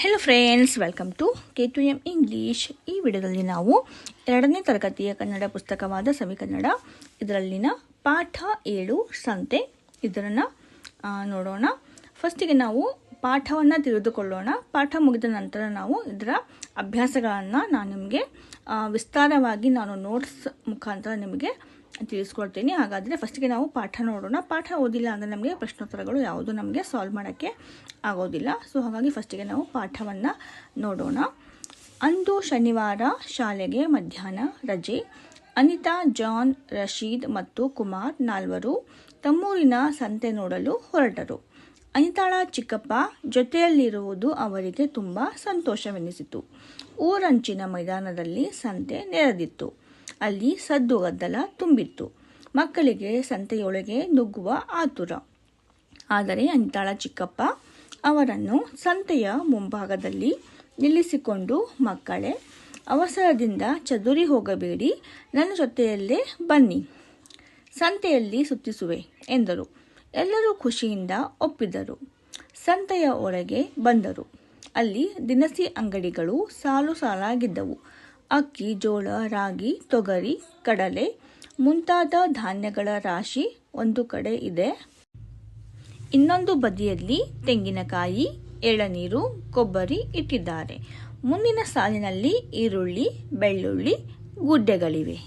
Hello friends welcome to K two M English ಈ ವಿಡಿಯೋದಲ್ಲಿ ನಾವು ಎರಡನೇ ತರಗತಿಯ ಕನ್ನಡ ಪುಸ್ತಕವಾದ ಸವಿ ಕನ್ನಡ, ಇದರಲ್ಲಿನ ಪಾಠ ಏಳು ಸಂತೆ ಇದರನ್ನು ನೋಡೋಣ. ಫಸ್ಟಿಗೆ ನಾವು ಪಾಠವನ್ನು ತಿಳಿದುಕೊಳ್ಳೋಣ. ಪಾಠ ಮುಗಿದ ನಂತರ ನಾವು ಇದರ ಅಭ್ಯಾಸಗಳನ್ನು ನಾನು ನಿಮಗೆ ವಿಸ್ತಾರವಾಗಿ ನಾನು ನೋಟ್ಸ್ ಮುಖಾಂತರ ನಿಮಗೆ ತಿಳಿಸ್ಕೊಡ್ತೀನಿ. ಹಾಗಾದರೆ ಫಸ್ಟಿಗೆ ನಾವು ಪಾಠ ನೋಡೋಣ. ಪಾಠ ಓದಿಲ್ಲ ಅಂದರೆ ನಮಗೆ ಪ್ರಶ್ನೋತ್ತರಗಳು ಯಾವುದು ನಮಗೆ ಸಾಲ್ವ್ ಮಾಡೋಕ್ಕೆ ಆಗೋದಿಲ್ಲ. ಸೊ ಹಾಗಾಗಿ ಫಸ್ಟಿಗೆ ನಾವು ಪಾಠವನ್ನು ನೋಡೋಣ. ಅಂದು ಶನಿವಾರ ಶಾಲೆಗೆ ಮಧ್ಯಾಹ್ನ ರಜೆ. ಅನಿತಾ, ಜಾನ್, ರಶೀದ್ ಮತ್ತು ಕುಮಾರ್ ನಾಲ್ವರು ತಮ್ಮೂರಿನ ಸಂತೆ ನೋಡಲು ಹೊರಟರು. ಅನಿತಾಳ ಚಿಕ್ಕಪ್ಪ ಜೊತೆಯಲ್ಲಿರುವುದು ಅವರಿಗೆ ತುಂಬ ಸಂತೋಷವೆನಿಸಿತು. ಊರಂಚಿನ ಮೈದಾನದಲ್ಲಿ ಸಂತೆ ನೆರೆದಿತ್ತು. ಅಲ್ಲಿ ಸದ್ದು ಗದ್ದಲ ತುಂಬಿತ್ತು. ಮಕ್ಕಳಿಗೆ ಸಂತೆಯೊಳಗೆ ನುಗ್ಗುವ ಆತುರ. ಆದರೆ ಅಂತಾಳ ಚಿಕ್ಕಪ್ಪ ಅವರನ್ನು ಸಂತೆಯ ಮುಂಭಾಗದಲ್ಲಿ ನಿಲ್ಲಿಸಿಕೊಂಡು, ಮಕ್ಕಳೇ, ಅವಸರದಿಂದ ಚದುರಿ ಹೋಗಬೇಡಿ, ನನ್ನ ಜೊತೆಯಲ್ಲೇ ಬನ್ನಿ. ಸಂತೆಯಲ್ಲಿ ಸುತ್ತಿಸುವೆ ಎಂದರು. ಎಲ್ಲರೂ ಖುಷಿಯಿಂದ ಒಪ್ಪಿದರು. ಸಂತೆಯ ಒಳಗೆ ಬಂದರು. ಅಲ್ಲಿ ದಿನಸಿ ಅಂಗಡಿಗಳು ಸಾಲು ಸಾಲಾಗಿದ್ದವು. ಅಕ್ಕಿ, ಜೋಳ, ರಾಗಿ, ತೊಗರಿ, ಕಡಲೆ, ಮುಂತಾದ ಧಾನ್ಯಗಳ ರಾಶಿ ಒಂದು ಕಡೆ ಇದೆ. ಇನ್ನೊಂದು ಬದಿಯಲ್ಲಿ ತೆಂಗಿನಕಾಯಿ, ಎಳನೀರು, ಕೊಬ್ಬರಿ ಇಟ್ಟಿದ್ದಾರೆ. ಮುಂದಿನ ಸಾಲಿನಲ್ಲಿ ಈರುಳ್ಳಿ, ಬೆಳ್ಳುಳ್ಳಿ, ಗುಡ್ಡೆಗಳಿವೆ.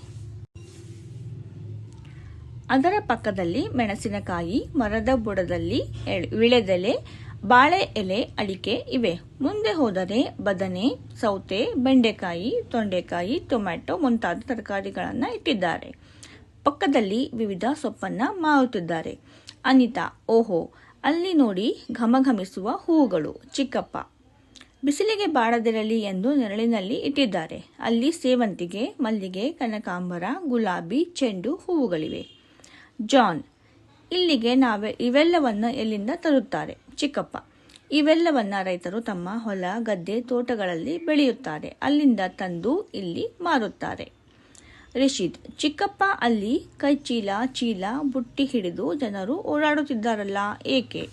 ಅದರ ಪಕ್ಕದಲ್ಲಿ ಮೆಣಸಿನಕಾಯಿ, ಮರದ ಬುಡದಲ್ಲಿ ವಿಳೆದೆಲೆ ಬಾಳೆ, ಎಲೆ, ಅಡಿಕೆ ಇವೆ. ಮುಂದೆ ಹೋದರೆ ಬದನೆ, ಸೌತೆ, ಬೆಂಡೆಕಾಯಿ, ತೊಂಡೆಕಾಯಿ, ಟೊಮ್ಯಾಟೊ ಮುಂತಾದ ತರಕಾರಿಗಳನ್ನು ಇಟ್ಟಿದ್ದಾರೆ. ಪಕ್ಕದಲ್ಲಿ ವಿವಿಧ ಸೊಪ್ಪನ್ನು ಮಾರುತ್ತಿದ್ದಾರೆ. ಅನಿತಾ, ಓಹೋ, ಅಲ್ಲಿ ನೋಡಿ ಘಮಘಮಿಸುವ ಹೂವುಗಳು, ಚಿಕ್ಕಪ್ಪ. ಬಿಸಿಲಿಗೆ ಬಾಡದಿರಲಿ ಎಂದು ನೆರಳಿನಲ್ಲಿ ಇಟ್ಟಿದ್ದಾರೆ. ಅಲ್ಲಿ ಸೇವಂತಿಗೆ, ಮಲ್ಲಿಗೆ, ಕನಕಾಂಬರ, ಗುಲಾಬಿ, ಚೆಂಡು ಹೂವುಗಳಿವೆ. ಜಾನ್, ಇಲ್ಲಿಗೆ ನಾವೇ ಇವೆಲ್ಲವನ್ನು ಎಲ್ಲಿಂದ ತರುತ್ತಾರೆ? ಚಿಕ್ಕಪ್ಪ. ಇವೆಲ್ಲವನ್ನ ರೈತರು ತಮ್ಮ ಹೊಲ, ಗದ್ದೆ, ತೋಟಗಳಲ್ಲಿ ಬೆಳೆಯುತ್ತಾರೆ. ಅಲ್ಲಿಂದ ತಂದು ಇಲ್ಲಿ ಮಾರುತ್ತಾರೆ. ರಿಷಿದ್ ಚಿಕ್ಕಪ್ಪ ಅಲ್ಲಿ ಕೈ ಚೀಲ ಚೀಲ ಬುಟ್ಟಿ ಹಿಡಿದು ಜನರು ಓಡಾಡುತ್ತಿದ್ದಾರಲ್ಲ, ಏಕೆ?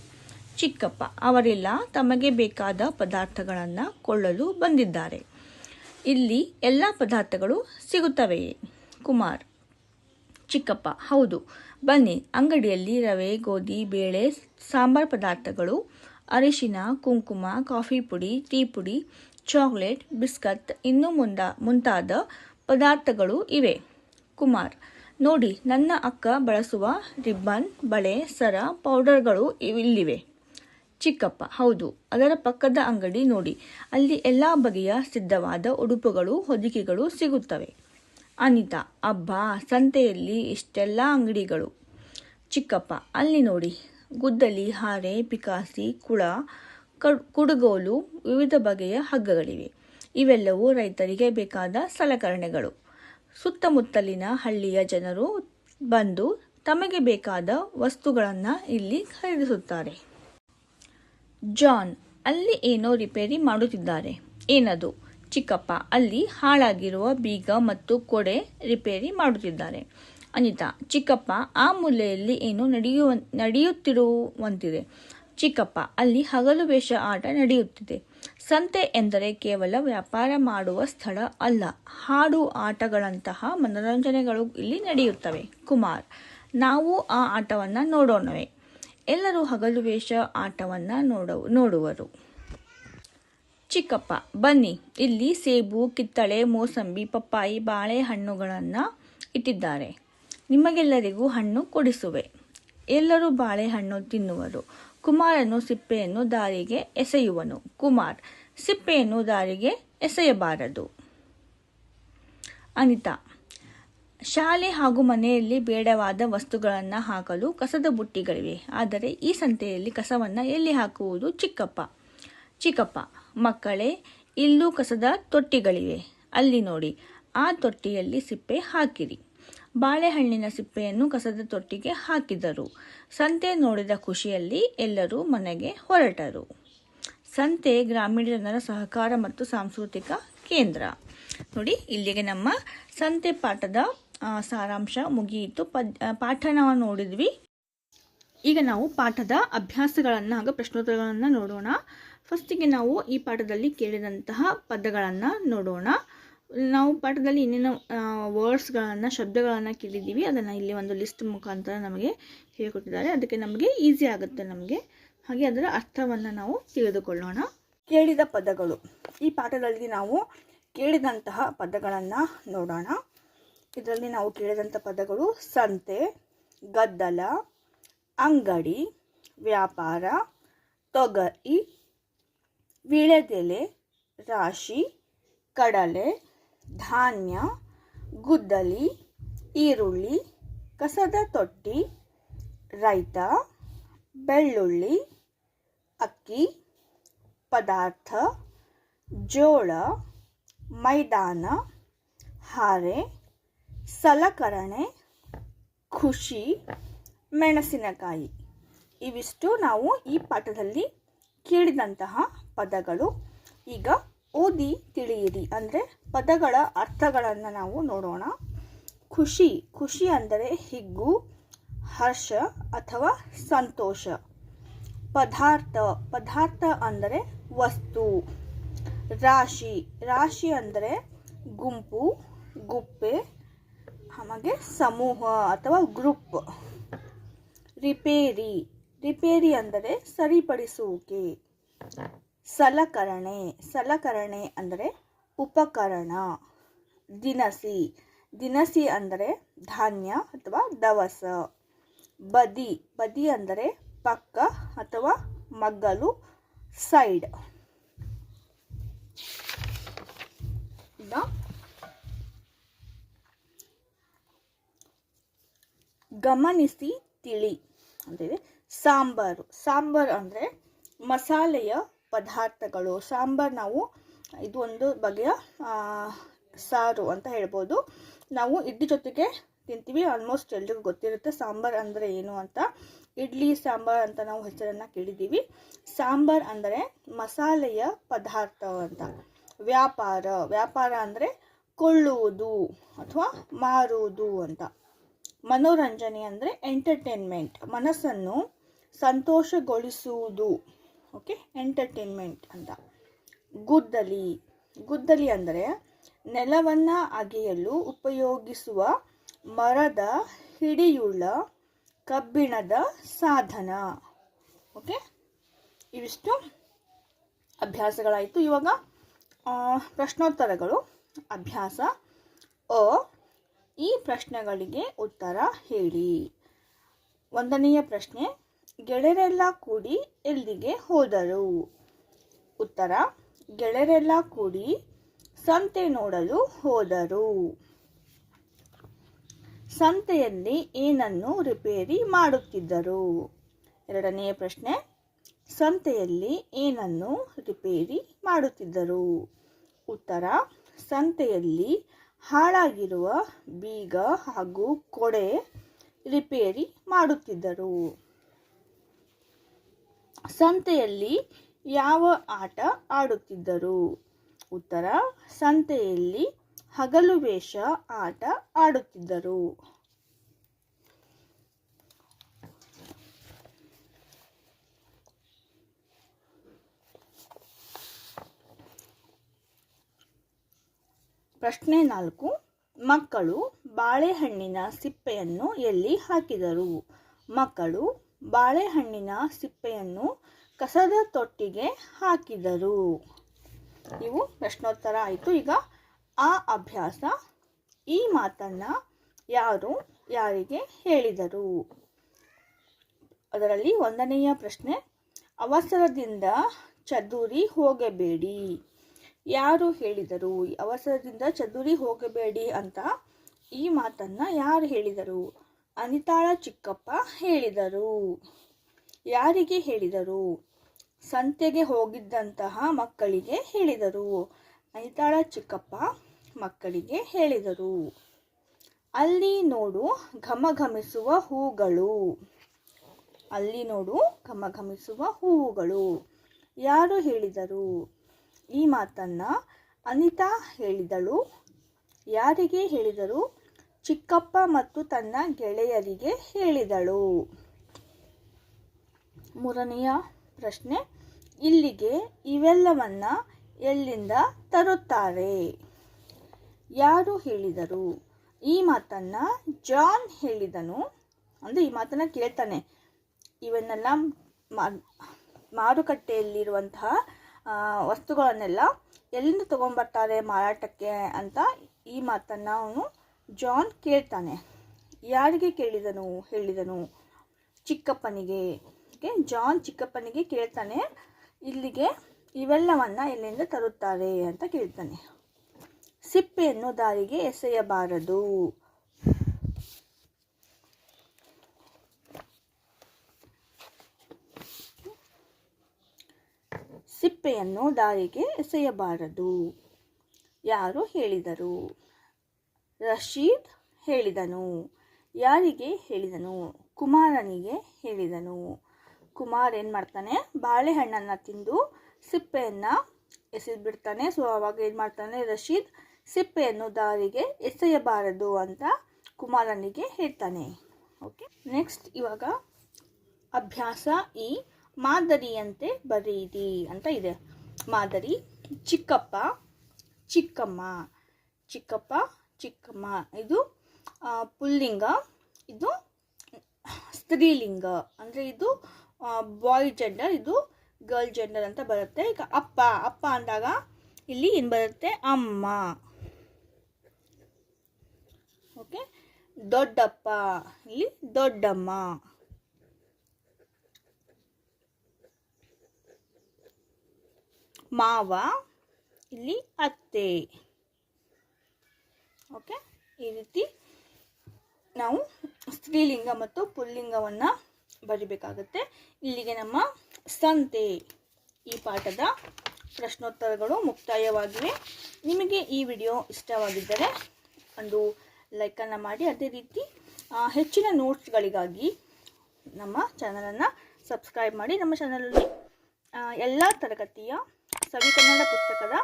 ಚಿಕ್ಕಪ್ಪ ಅವರೆಲ್ಲ ತಮಗೆ ಬೇಕಾದ ಪದಾರ್ಥಗಳನ್ನು ಕೊಳ್ಳಲು ಬಂದಿದ್ದಾರೆ. ಇಲ್ಲಿ ಎಲ್ಲ ಪದಾರ್ಥಗಳು ಸಿಗುತ್ತವೆಯೇ? ಕುಮಾರ್, ಚಿಕ್ಕಪ್ಪ, ಹೌದು. ಬನ್ನಿ, ಅಂಗಡಿಯಲ್ಲಿ ರವೆ, ಗೋಧಿ, ಬೇಳೆ, ಸಾಂಬಾರ್ ಪದಾರ್ಥಗಳು, ಅರಿಶಿನ, ಕುಂಕುಮ, ಕಾಫಿ ಪುಡಿ, ಟೀ ಪುಡಿ, ಚಾಕ್ಲೇಟ್, ಬಿಸ್ಕತ್, ಇನ್ನೂ ಮುಂದ, ಮುಂತಾದ ಪದಾರ್ಥಗಳು ಇವೆ. ಕುಮಾರ್, ನೋಡಿ, ನನ್ನ ಅಕ್ಕ ಬಳಸುವ ರಿಬ್ಬನ್, ಬಳೆ, ಸರ, ಪೌಡರ್ಗಳು ಇಲ್ಲಿವೆ. ಚಿಕ್ಕಪ್ಪ, ಹೌದು, ಅದರ ಪಕ್ಕದ ಅಂಗಡಿ ನೋಡಿ, ಅಲ್ಲಿ ಎಲ್ಲ ಬಗೆಯ ಸಿದ್ಧವಾದ ಉಡುಪುಗಳು, ಹೊದಿಕೆಗಳು ಸಿಗುತ್ತವೆ. ಅನಿತಾ, ಅಬ್ಬಾ, ಸಂತೆಯಲ್ಲಿ ಇಷ್ಟೆಲ್ಲ ಅಂಗಡಿಗಳು. ಚಿಕ್ಕಪ್ಪ, ಅಲ್ಲಿ ನೋಡಿ. ಗುದ್ದಲಿ, ಹಾರೆ, ಪಿಕಾಸಿ, ಕುಳ ಕಡ್- ಕುಡುಗೋಲು ವಿವಿಧ ಬಗೆಯ ಹಗ್ಗಗಳಿವೆ. ಇವೆಲ್ಲವೂ ರೈತರಿಗೆ ಬೇಕಾದ ಸಲಕರಣೆಗಳು. ಸುತ್ತಮುತ್ತಲಿನ ಹಳ್ಳಿಯ ಜನರು ಬಂದು ತಮಗೆ ಬೇಕಾದ ವಸ್ತುಗಳನ್ನು ಇಲ್ಲಿ ಖರೀದಿಸುತ್ತಾರೆ. ಜಾನ್, ಅಲ್ಲಿ ಏನೋ ರಿಪೇರಿ ಮಾಡುತ್ತಿದ್ದಾರೆ. ಏನದು? ಚಿಕ್ಕಪ್ಪ ಅಲ್ಲಿ ಹಾಳಾಗಿರುವ ಬೀಗ ಮತ್ತು ಕೊಡೆ ರಿಪೇರಿ ಮಾಡುತ್ತಿದ್ದಾರೆ. ಅನಿತಾ, ಚಿಕ್ಕಪ್ಪ, ಆ ಮೂಲೆಯಲ್ಲಿ ಏನು ನಡೆಯುವ ನಡೆಯುತ್ತಿರುವಂತಿದೆ? ಚಿಕ್ಕಪ್ಪ, ಅಲ್ಲಿ ಹಗಲು ವೇಷ ಆಟ ನಡೆಯುತ್ತಿದೆ. ಸಂತೆ ಎಂದರೆ ಕೇವಲ ವ್ಯಾಪಾರ ಮಾಡುವ ಸ್ಥಳ ಅಲ್ಲ, ಹಾಡು ಆಟಗಳಂತಹ ಮನೋರಂಜನೆಗಳು ಇಲ್ಲಿ ನಡೆಯುತ್ತವೆ. ಕುಮಾರ್, ನಾವು ಆ ಆಟವನ್ನು ನೋಡೋಣವೇ. ಎಲ್ಲರೂ ಹಗಲು ವೇಷ ಆಟವನ್ನು ನೋಡ ನೋಡುವರು. ಚಿಕ್ಕಪ್ಪ, ಬನ್ನಿ. ಇಲ್ಲಿ ಸೇಬು, ಕಿತ್ತಳೆ, ಮೋಸಂಬಿ, ಪಪ್ಪಾಯಿ, ಬಾಳೆಹಣ್ಣುಗಳನ್ನು ಇಟ್ಟಿದ್ದಾರೆ. ನಿಮಗೆಲ್ಲರಿಗೂ ಹಣ್ಣು ಕೊಡಿಸುವೆ. ಎಲ್ಲರೂ ಬಾಳೆಹಣ್ಣು ತಿನ್ನುವರು. ಕುಮಾರನು ಸಿಪ್ಪೆಯನ್ನು ದಾರಿಗೆ ಎಸೆಯುವನು. ಕುಮಾರ್, ಸಿಪ್ಪೆಯನ್ನು ದಾರಿಗೆ ಎಸೆಯಬಾರದು. ಅನಿತಾ, ಶಾಲೆ ಹಾಗೂ ಮನೆಯಲ್ಲಿ ಬೇಡವಾದ ವಸ್ತುಗಳನ್ನು ಹಾಕಲು ಕಸದ ಬುಟ್ಟಿಗಳಿವೆ. ಆದರೆ ಈ ಸಂತೆಯಲ್ಲಿ ಕಸವನ್ನು ಎಲ್ಲಿ ಹಾಕುವುದು ಚಿಕ್ಕಪ್ಪ? ಚಿಕ್ಕಪ್ಪ ಮಕ್ಕಳೇ, ಇಲ್ಲೂ ಕಸದ ತೊಟ್ಟಿಗಳಿವೆ. ಅಲ್ಲಿ ನೋಡಿ, ಆ ತೊಟ್ಟಿಯಲ್ಲಿ ಸಿಪ್ಪೆ ಹಾಕಿರಿ. ಬಾಳೆಹಣ್ಣಿನ ಸಿಪ್ಪೆಯನ್ನು ಕಸದ ತೊಟ್ಟಿಗೆ ಹಾಕಿದರು. ಸಂತೆ ನೋಡಿದ ಖುಷಿಯಲ್ಲಿ ಎಲ್ಲರೂ ಮನೆಗೆ ಹೊರಟರು. ಸಂತೆ ಗ್ರಾಮೀಣ ಜನರ ಸಹಕಾರ ಮತ್ತು ಸಾಂಸ್ಕೃತಿಕ ಕೇಂದ್ರ. ನೋಡಿ, ಇಲ್ಲಿಗೆ ನಮ್ಮ ಸಂತೆ ಪಾಠದ ಸಾರಾಂಶ ಮುಗಿಯಿತು. ಪದ್ ಪಾಠ ನಾವು ನೋಡಿದ್ವಿ. ಈಗ ನಾವು ಪಾಠದ ಅಭ್ಯಾಸಗಳನ್ನು ಹಾಗೂ ಪ್ರಶ್ನೋತ್ತರಗಳನ್ನು ನೋಡೋಣ. ಫಸ್ಟಿಗೆ ನಾವು ಈ ಪಾಠದಲ್ಲಿ ಕೇಳಿದಂತಹ ಪದಗಳನ್ನು ನೋಡೋಣ. ನಾವು ಪಾಠದಲ್ಲಿ ಇನ್ನೇನು ವರ್ಡ್ಸ್ಗಳನ್ನು, ಶಬ್ದಗಳನ್ನು ಕೇಳಿದ್ದೀವಿ. ಅದನ್ನು ಇಲ್ಲಿ ಒಂದು ಲಿಸ್ಟ್ ಮುಖಾಂತರ ನಮಗೆ ಹೇಳಿಕೊಟ್ಟಿದ್ದಾರೆ. ಅದಕ್ಕೆ ನಮಗೆ ಈಸಿ ಆಗುತ್ತೆ ನಮಗೆ. ಹಾಗೆ ಅದರ ಅರ್ಥವನ್ನು ನಾವು ತಿಳಿದುಕೊಳ್ಳೋಣ. ಕೇಳಿದ ಪದಗಳು. ಈ ಪಾಠದಲ್ಲಿ ನಾವು ಕೇಳಿದಂತಹ ಪದಗಳನ್ನು ನೋಡೋಣ. ಇದರಲ್ಲಿ ನಾವು ಕೇಳಿದಂಥ ಪದಗಳು ಸಂತೆ, ಗದ್ದಲ, ಅಂಗಡಿ, ವ್ಯಾಪಾರ, ತೊಗರಿ ವಿಳೆದೆಲೆ, ರಾಶಿ, ಕಡಲೆ, ಧಾನ್ಯ, ಗುದ್ದಲಿ, ಈರುಳ್ಳಿ, ಕಸದ ತೊಟ್ಟಿ, ರೈತ, ಬೆಳ್ಳುಳ್ಳಿ, ಅಕ್ಕಿ, ಪದಾರ್ಥ, ಜೋಳ, ಮೈದಾನ, ಹಾರೆ, ಸಲಕರಣೆ, ಖುಷಿ, ಮೆಣಸಿನಕಾಯಿ. ಇವಿಷ್ಟು ನಾವು ಈ ಪಾಠದಲ್ಲಿ ಕೇಳಿದಂತಹ ಪದಗಳು. ಈಗ ಓದಿ ತಿಳಿಯಿರಿ. ಅಂದರೆ ಪದಗಳ ಅರ್ಥಗಳನ್ನು ನಾವು ನೋಡೋಣ. ಖುಷಿ. ಖುಷಿ ಅಂದರೆ ಹಿಗ್ಗು, ಹರ್ಷ ಅಥವಾ ಸಂತೋಷ. ಪದಾರ್ಥ. ಪದಾರ್ಥ ಅಂದರೆ ವಸ್ತು. ರಾಶಿ. ರಾಶಿ ಅಂದರೆ ಗುಂಪು, ಗುಪ್ಪೆ ಹಾಗೆ ಸಮೂಹ ಅಥವಾ ಗ್ರೂಪ್. ರಿಪೇರಿ. ರಿಪೇರಿ ಅಂದರೆ ಸರಿಪಡಿಸುವಿಕೆ. ಸಲಕರಣೆ ಸಲಕರಣೆ ಅಂದರೆ ಉಪಕರಣ, ದಿನಸಿ ದಿನಸಿ ಅಂದರೆ ಧಾನ್ಯ ಅಥವಾ ದವಸ, ಬದಿ ಬದಿ ಅಂದರೆ ಪಕ್ಕ ಅಥವಾ ಮಗ್ಗಲು, ಸೈಡ್. ಗಮನಿಸಿ ತಿಳಿ. ಅಂತಿದೆ ಸಾಂಬಾರು ಸಾಂಬಾರು ಅಂದರೆ ಮಸಾಲೆಯ ಪದಾರ್ಥಗಳು, ಸಾಂಬಾರು ನಾವು ಇದು ಒಂದು ಬಗೆಯ ಸಾರು ಅಂತ ಹೇಳ್ಬೋದು. ನಾವು ಇಡ್ಲಿ ಜೊತೆಗೆ ತಿಂತೀವಿ ಆಲ್ಮೋಸ್ಟ್ ಎಲ್ರಿಗೂ ಗೊತ್ತಿರುತ್ತೆ ಸಾಂಬಾರು ಅಂದರೆ ಏನು ಅಂತ. ಇಡ್ಲಿ, ಸಾಂಬಾರು ಅಂತ ನಾವು ಹೆಸರನ್ನು ಕೇಳಿದ್ದೀವಿ. ಸಾಂಬಾರು ಅಂದರೆ ಮಸಾಲೆಯ ಪದಾರ್ಥ ಅಂತ. ವ್ಯಾಪಾರ ವ್ಯಾಪಾರ ಅಂದರೆ ಕೊಳ್ಳುವುದು ಅಥವಾ ಮಾರುವುದು ಅಂತ. ಮನೋರಂಜನೆ ಅಂದರೆ ಎಂಟರ್ಟೈನ್ಮೆಂಟ್ ಮನಸ್ಸನ್ನು ಸಂತೋಷಗೊಳಿಸುವುದು. ಓಕೆ ಎಂಟರ್ಟೈನ್ಮೆಂಟ್ ಅಂತ. ಗುದ್ದಲಿ. ಗುದ್ದಲಿ ಅಂದರೆ ನೆಲವನ್ನು ಅಗೆಯಲು ಉಪಯೋಗಿಸುವ ಮರದ ಹಿಡಿಯುಳ್ಳ ಕಬ್ಬಿಣದ ಸಾಧನ. ಓಕೆ, ಇವಿಷ್ಟು ಅಭ್ಯಾಸಗಳಾಯಿತು. ಇವಾಗ ಪ್ರಶ್ನೋತ್ತರಗಳು. ಅಭ್ಯಾಸ ಅ, ಈ ಪ್ರಶ್ನೆಗಳಿಗೆ ಉತ್ತರ ಹೇಳಿ. ಒಂದನೆಯ ಪ್ರಶ್ನೆ ಗೆಳೆಯರೆಲ್ಲ ಕೂಡಿ ಎಲ್ಲಿಗೆ ಹೋದರು? ಉತ್ತರ ಗೆಳೆಯರೆಲ್ಲ ಕೂಡಿ ಸಂತೆ ನೋಡಲು ಹೋದರು. ಸಂತೆಯಲ್ಲಿ ಏನನ್ನು ರಿಪೇರಿ ಮಾಡುತ್ತಿದ್ದರು? ಎರಡನೆಯ ಪ್ರಶ್ನೆ, ಸಂತೆಯಲ್ಲಿ ಏನನ್ನು ರಿಪೇರಿ ಮಾಡುತ್ತಿದ್ದರು? ಉತ್ತರ, ಸಂತೆಯಲ್ಲಿ ಹಾಳಾಗಿರುವ ಬೀಗ ಹಾಗೂ ಕೊಡೆ ರಿಪೇರಿ ಮಾಡುತ್ತಿದ್ದರು. ಸಂತೆಯಲ್ಲಿ ಯಾವ ಆಟ ಆಡುತ್ತಿದ್ದರು? ಉತ್ತರ, ಸಂತೆಯಲ್ಲಿ ಹಗಲು ವೇಷ ಆಟ ಆಡುತ್ತಿದ್ದರು. ಪ್ರಶ್ನೆ ನಾಲ್ಕು, ಮಕ್ಕಳು ಬಾಳೆಹಣ್ಣಿನ ಸಿಪ್ಪೆಯನ್ನು ಎಲ್ಲಿ ಹಾಕಿದರು? ಮಕ್ಕಳು ಬಾಳೆಹಣ್ಣಿನ ಸಿಪ್ಪೆಯನ್ನು ಕಸದ ತೊಟ್ಟಿಗೆ ಹಾಕಿದರು. ಇವು ಪ್ರಶ್ನೋತ್ತರ ಆಯಿತು. ಈಗ ಆ ಅಭ್ಯಾಸ, ಈ ಮಾತನ್ನು ಯಾರು, ಯಾರಿಗೆ ಹೇಳಿದರು? ಅದರಲ್ಲಿ ಒಂದನೆಯ ಪ್ರಶ್ನೆ, ಅವಸರದಿಂದ ಚದುರಿ ಹೋಗಬೇಡಿ. ಯಾರು ಹೇಳಿದರು? ಅವಸರದಿಂದ ಚದುರಿ ಹೋಗಬೇಡಿ ಅಂತ ಈ ಮಾತನ್ನು ಯಾರು ಹೇಳಿದರು? ಅನಿತಾಳ ಚಿಕ್ಕಪ್ಪ ಹೇಳಿದರು. ಯಾರಿಗೆ ಹೇಳಿದರು? ಸಂತೆಗೆ ಹೋಗಿದ್ದಂತಹ ಮಕ್ಕಳಿಗೆ ಹೇಳಿದರು. ಅನಿತಾಳ ಚಿಕ್ಕಪ್ಪ ಮಕ್ಕಳಿಗೆ ಹೇಳಿದರು. ಅಲ್ಲಿ ನೋಡು ಘಮಘಮಿಸುವ ಹೂಗಳು. ಅಲ್ಲಿ ನೋಡು ಘಮಘಮಿಸುವ ಹೂವುಗಳು ಯಾರು ಹೇಳಿದರು? ಈ ಮಾತನ್ನು ಅನಿತಾ ಹೇಳಿದಳು. ಯಾರಿಗೆ ಹೇಳಿದರು? ಚಿಕ್ಕಪ್ಪ ಮತ್ತು ತನ್ನ ಗೆಳೆಯರಿಗೆ ಹೇಳಿದಳು. ಮೂರನೆಯ ಪ್ರಶ್ನೆ, ಇಲ್ಲಿಗೆ ಇವೆಲ್ಲವನ್ನ ಎಲ್ಲಿಂದ ತರುತ್ತಾರೆ? ಯಾರು ಹೇಳಿದರು? ಈ ಮಾತನ್ನ ಜಾನ್ ಹೇಳಿದನು. ಅಂದರೆ ಈ ಮಾತನ್ನ ಕೇಳ್ತಾನೆ. ಇವನ್ನೆಲ್ಲ ಮಾರುಕಟ್ಟೆಯಲ್ಲಿರುವಂತಹ ವಸ್ತುಗಳನ್ನೆಲ್ಲ ಎಲ್ಲಿಂದ ತಗೊಂಡ್ಬರ್ತಾರೆ ಮಾರಾಟಕ್ಕೆ ಅಂತ ಈ ಮಾತನ್ನು ಅವನು ಜಾನ್ ಕೇಳ್ತಾನೆ. ಯಾರಿಗೆ ಕೇಳಿದನು? ಹೇಳಿದನು. ಚಿಕ್ಕಪ್ಪನಿಗೆ. ಓಕೆ ಜಾನ್ ಚಿಕ್ಕಪ್ಪನಿಗೆ ಕೇಳ್ತಾನೆ, ಇಲ್ಲಿಗೆ ಇವೆಲ್ಲವನ್ನು ಎಲ್ಲಿಂದ ತರುತ್ತಾರೆ ಅಂತ ಕೇಳ್ತಾನೆ. ಸಿಪ್ಪೆಯನ್ನು ದಾರಿಗೆ ಎಸೆಯಬಾರದು. ಸಿಪ್ಪೆಯನ್ನು ದಾರಿಗೆ ಎಸೆಯಬಾರದು. ಯಾರು ಹೇಳಿದರು? ರಶೀದ್ ಹೇಳಿದನು. ಯಾರಿಗೆ ಹೇಳಿದನು? ಕುಮಾರನಿಗೆ ಹೇಳಿದನು. ಕುಮಾರ್ ಏನು ಮಾಡ್ತಾನೆ? ಬಾಳೆಹಣ್ಣನ್ನು ತಿಂದು ಸಿಪ್ಪೆಯನ್ನು ಎಸೆದ್ಬಿಡ್ತಾನೆ. ಸೊ, ಅವಾಗ ಏನು ಮಾಡ್ತಾನೆ? ರಶೀದ್ ಸಿಪ್ಪೆಯನ್ನು ದಾರಿಗೆ ಎಸೆಯಬಾರದು ಅಂತ ಕುಮಾರನಿಗೆ ಹೇಳ್ತಾನೆ. ಓಕೆ, ನೆಕ್ಸ್ಟ್ ಇವಾಗ ಅಭ್ಯಾಸ ಈ ಮಾದರಿಯಂತೆ ಬರೀದಿ ಅಂತ ಇದೆ. ಮಾದರಿ ಚಿಕ್ಕಪ್ಪ, ಚಿಕ್ಕಮ್ಮ. ಚಿಕ್ಕಪ್ಪ ಚಿಕ್ಕಮ್ಮ ಇದು ಪುಲ್ಲಿಂಗ, ಇದು, ಸ್ತ್ರೀಲಿಂಗ, ಅಂದರೆ ಇದು ಬಾಯ್ ಜೆಂಡರ್ ಇದು ಗರ್ಲ್ ಜೆಂಡರ್ ಅಂತ ಬರುತ್ತೆ. ಈಗ ಅಪ್ಪ ಅಪ್ಪ ಅಂದಾಗ ಇಲ್ಲಿ ಏನು ಬರುತ್ತೆ? ಅಮ್ಮ. ಓಕೆ ದೊಡ್ಡಪ್ಪ, ಇಲ್ಲಿ ದೊಡ್ಡಮ್ಮ. ಮಾವ, ಇಲ್ಲಿ ಅತ್ತೆ. ಓಕೆ? ಈ ರೀತಿ ನಾವು ಸ್ತ್ರೀಲಿಂಗ ಮತ್ತು ಪುಲ್ಲಿಂಗವನ್ನು ಬರಿಬೇಕಾಗತ್ತೆ. ಇಲ್ಲಿಗೆ ನಮ್ಮ ಸಂತೆ ಈ ಪಾಠದ ಪ್ರಶ್ನೋತ್ತರಗಳು ಮುಕ್ತಾಯವಾಗಿವೆ. ನಿಮಗೆ ಈ ವಿಡಿಯೋ ಇಷ್ಟವಾಗಿದ್ದರೆ ಒಂದು ಲೈಕನ್ನು ಮಾಡಿ. ಅದೇ ರೀತಿ ಹೆಚ್ಚಿನ ನೋಟ್ಸ್ಗಳಿಗಾಗಿ ನಮ್ಮ ಚಾನಲನ್ನು ಸಬ್ಸ್ಕ್ರೈಬ್ ಮಾಡಿ. ನಮ್ಮ ಚಾನಲಲ್ಲಿ ಎಲ್ಲ ತರಗತಿಯ ಸವಿಕನ್ನಡ ಪುಸ್ತಕದ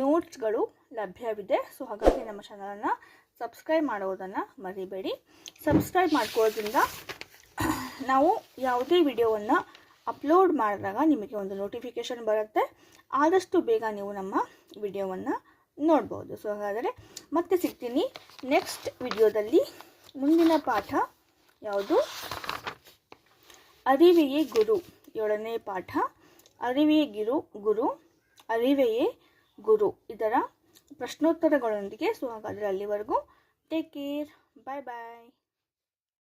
ನೋಟ್ಸ್ಗಳು ಲಭ್ಯವಿದೆ. ಸೊ ಹಾಗಾಗಿ ನಮ್ಮ ಚಾನಲನ್ನು ಸಬ್ಸ್ಕ್ರೈಬ್ ಮಾಡೋದನ್ನು ಮರಿಬೇಡಿ. ಸಬ್ಸ್ಕ್ರೈಬ್ ಮಾಡ್ಕೊಳ್ಳೋದ್ರಿಂದ ನಾವು ಯಾವುದೇ ವಿಡಿಯೋವನ್ನು ಅಪ್ಲೋಡ್ ಮಾಡಿದಾಗ ನಿಮಗೆ ಒಂದು ನೋಟಿಫಿಕೇಷನ್ ಬರುತ್ತೆ. ಆದಷ್ಟು ಬೇಗ ನೀವು ನಮ್ಮ ವಿಡಿಯೋವನ್ನು ನೋಡ್ಬೋದು. ಸೊ ಹಾಗಾದರೆ ಮತ್ತೆ ಸಿಗ್ತೀನಿ ನೆಕ್ಸ್ಟ್ ವಿಡಿಯೋದಲ್ಲಿ. ಮುಂದಿನ ಪಾಠ ಯಾವುದು? ಅರಿವೆಯೇ ಗುರು. ಏಳನೇ ಪಾಠ. ಅರಿವೆಯೇ ಗಿರು, ಗುರು. ಅರಿವೆಯೇ ಗುರು. ಇದರ ಪ್ರಶ್ನೋತ್ತರಗಳೊಂದಿಗೆ ಸೊ ಹಾಗಾದರೆ ಅಲ್ಲಿವರೆಗೂ ಟೇಕ್ ಕೇರ್ ಬಾಯ್ ಬಾಯ್